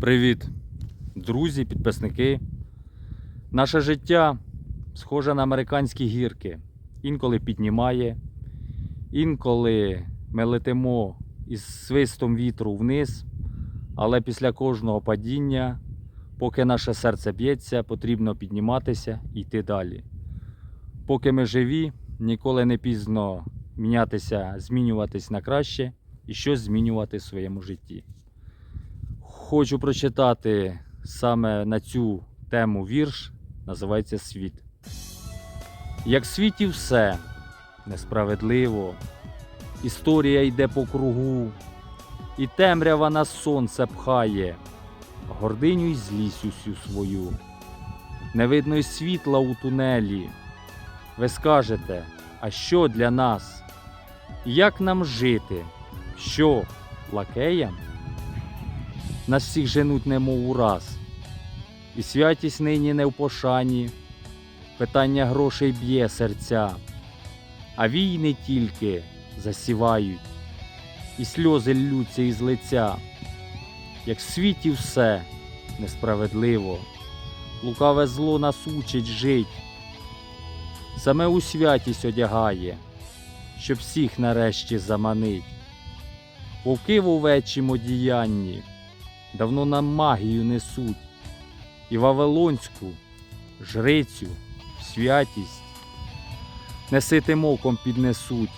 Привіт, друзі, підписники. Наше життя схоже на американські гірки. Інколи піднімає, інколи ми летимо із свистом вітру вниз, але після кожного падіння, поки наше серце б'ється, потрібно підніматися і йти далі. Поки ми живі, ніколи не пізно мінятися, змінюватись на краще і щось змінювати в своєму житті. Хочу прочитати саме на цю тему вірш, називається Світ. Як в світі все несправедливо, історія йде по кругу, і темрява на сонце пхає, гординю й злість усю свою. Не видно й світла у тунелі. Ви скажете, а що для нас? Як нам жити? Що лакеям? Нас всіх женуть немов ураз. І святість нині не в пошані, питання грошей б'є серця, а війни тільки засівають, і сльози ллються із лиця, як в світі все несправедливо, лукаве зло нас учить жить, саме у святість одягає, щоб всіх нарешті заманить. Вовки в овечім одіянні давно нам магію несуть, і вавилонську жрицю, святість неситим оком піднесуть,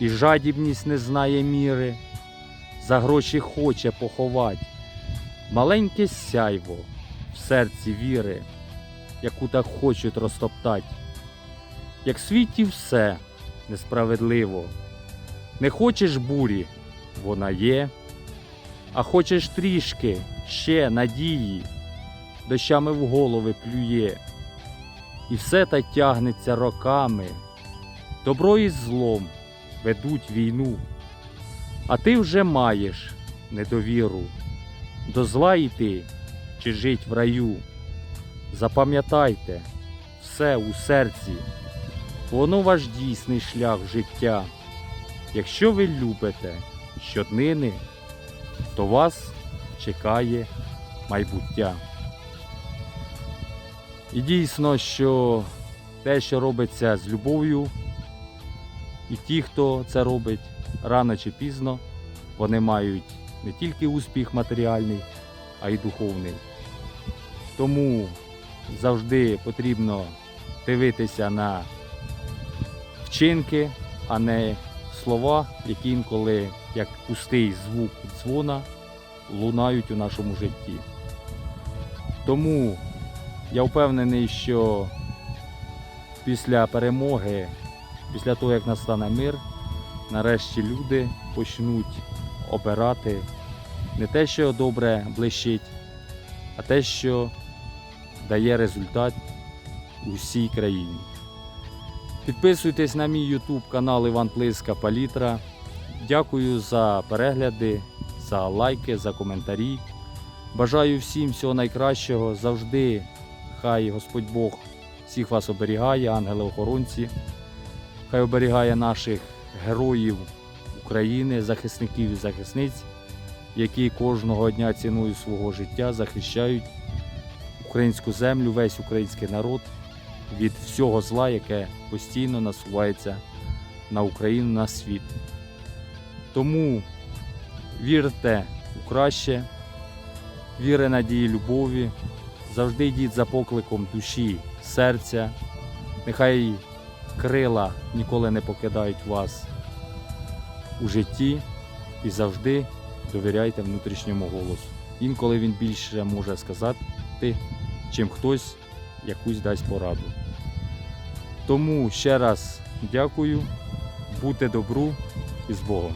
і жадібність не знає міри, за гроші хоче поховать, маленьке сяйво в серці віри, яку так хочуть розтоптать, як в світі все несправедливо, не хочеш бурі, вона є. А хочеш трішки ще надії, дощами в голови плює, і все та тягнеться роками, добро і злом ведуть війну, а ти вже маєш недовіру, до зла йти чи жить в раю. Запам'ятайте все у серці, воно ваш дійсний шлях життя. Якщо ви любите щоднини, то вас чекає майбуття. І дійсно, що те, що робиться з любов'ю, і ті, хто це робить рано чи пізно, вони мають не тільки успіх матеріальний, а й духовний. Тому завжди потрібно дивитися на вчинки, а не слова, які інколи як пустий звук дзвона лунають у нашому житті. Тому я впевнений, що після перемоги, після того, як настане мир, нарешті люди почнуть обирати не те, що добре блищить, а те, що дає результат у всій країні. Підписуйтесь на мій YouTube канал Іван Плиска Палітра. Дякую за перегляди, за лайки, за коментарі. Бажаю всім всього найкращого. Завжди хай Господь Бог всіх вас оберігає, ангели-охоронці. Хай оберігає наших героїв України, захисників і захисниць, які кожного дня ціною свого життя захищають українську землю, весь український народ від всього зла, яке постійно насувається на Україну, на світ. Тому вірте у краще, віри, надії, любові, завжди йдіть за покликом душі, серця. Нехай крила ніколи не покидають вас у житті і завжди довіряйте внутрішньому голосу. Інколи він більше може сказати, чим хтось якусь дасть пораду. Тому ще раз дякую, будьте добру і з Богом.